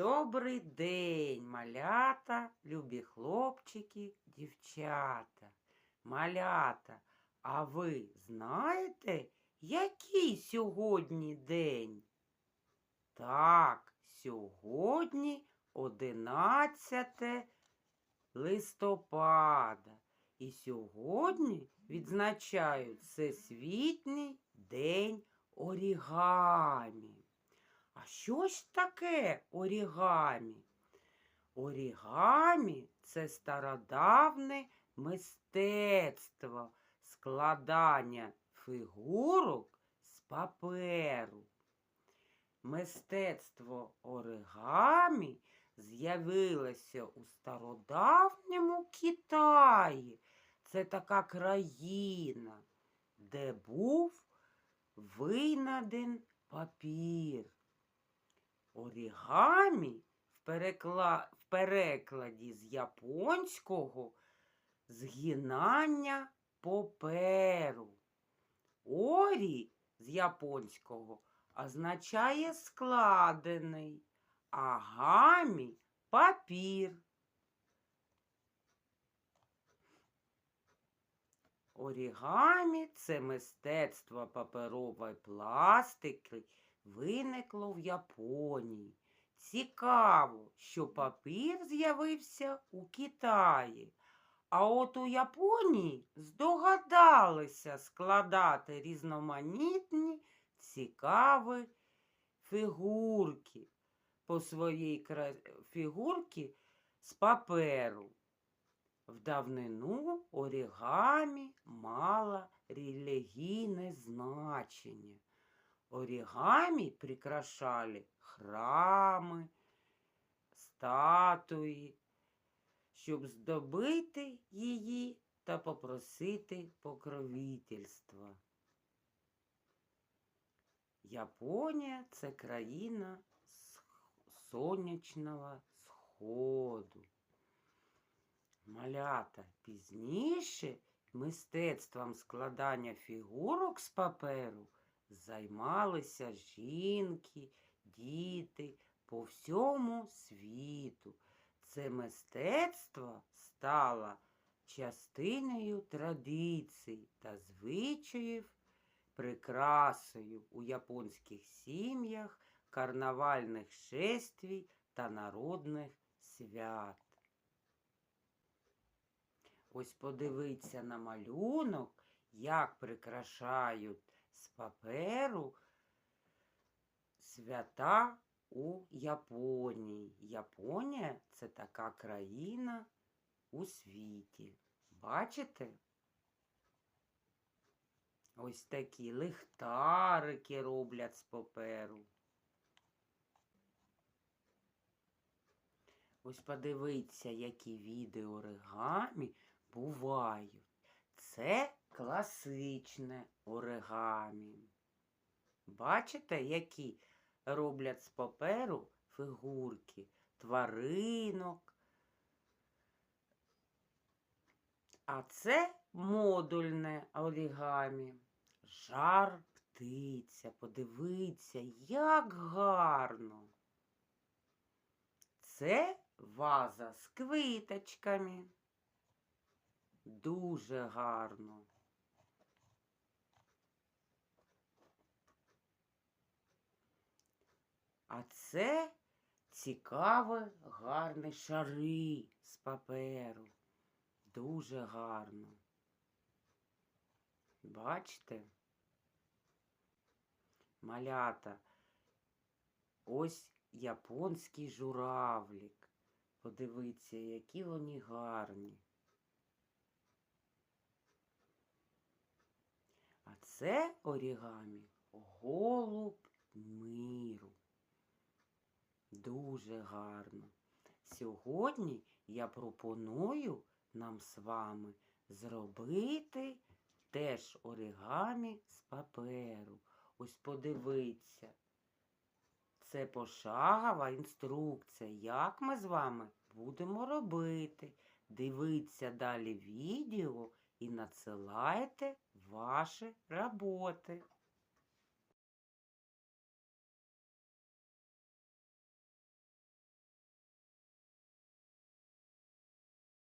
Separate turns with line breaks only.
Добрий день, малята, любі хлопчики, дівчата. Малята, а ви знаєте, який сьогодні день? Так, сьогодні 11 листопада. І сьогодні відзначають Всесвітній день орігамі. А що ж таке орігамі? Орігамі це стародавне мистецтво складання фігурок з паперу. Мистецтво оригамі з'явилося у стародавньому Китаї. Це така країна, де був винайден папір. Орігамі в, перекла... в перекладі з японського згинання паперу. Орі з японського означає складений, а гамі папір. Орігамі це мистецтво паперової пластики виникло в Японії. Цікаво, що папір з'явився у Китаї. А от у Японії здогадалися складати різноманітні цікаві фігурки по своїй кра- фігурки з паперу. В давнину орігамі мала релігійне значення. Орігамі прикрашали храми, статуї, щоб здобити її та попросити покровительства. Японія це країна сонячного сходу. Малята пізніше мистецтвом складання фігурок з паперу займалися жінки, діти по всьому світу. Це мистецтво стало частиною традицій та звичаїв, прикрасою у японських сім'ях, карнавальних шествій та народних свят. Ось подивіться на малюнок, як прикрашають з паперу свята у Японії. Японія це така країна у світі. Бачите? Ось такі лихтарики роблять з паперу. Ось подивіться, які види оригамі бувають. Це класичне оригамі. Бачите, які роблять з паперу фігурки тваринок. А це модульне оригамі. Жар птиця. Подивіться, як гарно. Це ваза з квіточками. Дуже гарно. А це цікаві, гарні шари з паперу. Дуже гарно. Бачите? Малята. Ось японський журавлік. Подивіться, які вони гарні. А це орігамі голуб миру. Дуже гарно. Сьогодні я пропоную нам з вами зробити теж оригамі з паперу. Ось подивіться. Це пошагова інструкція, як ми з вами будемо робити. Дивіться далі відео і надсилайте ваші роботи.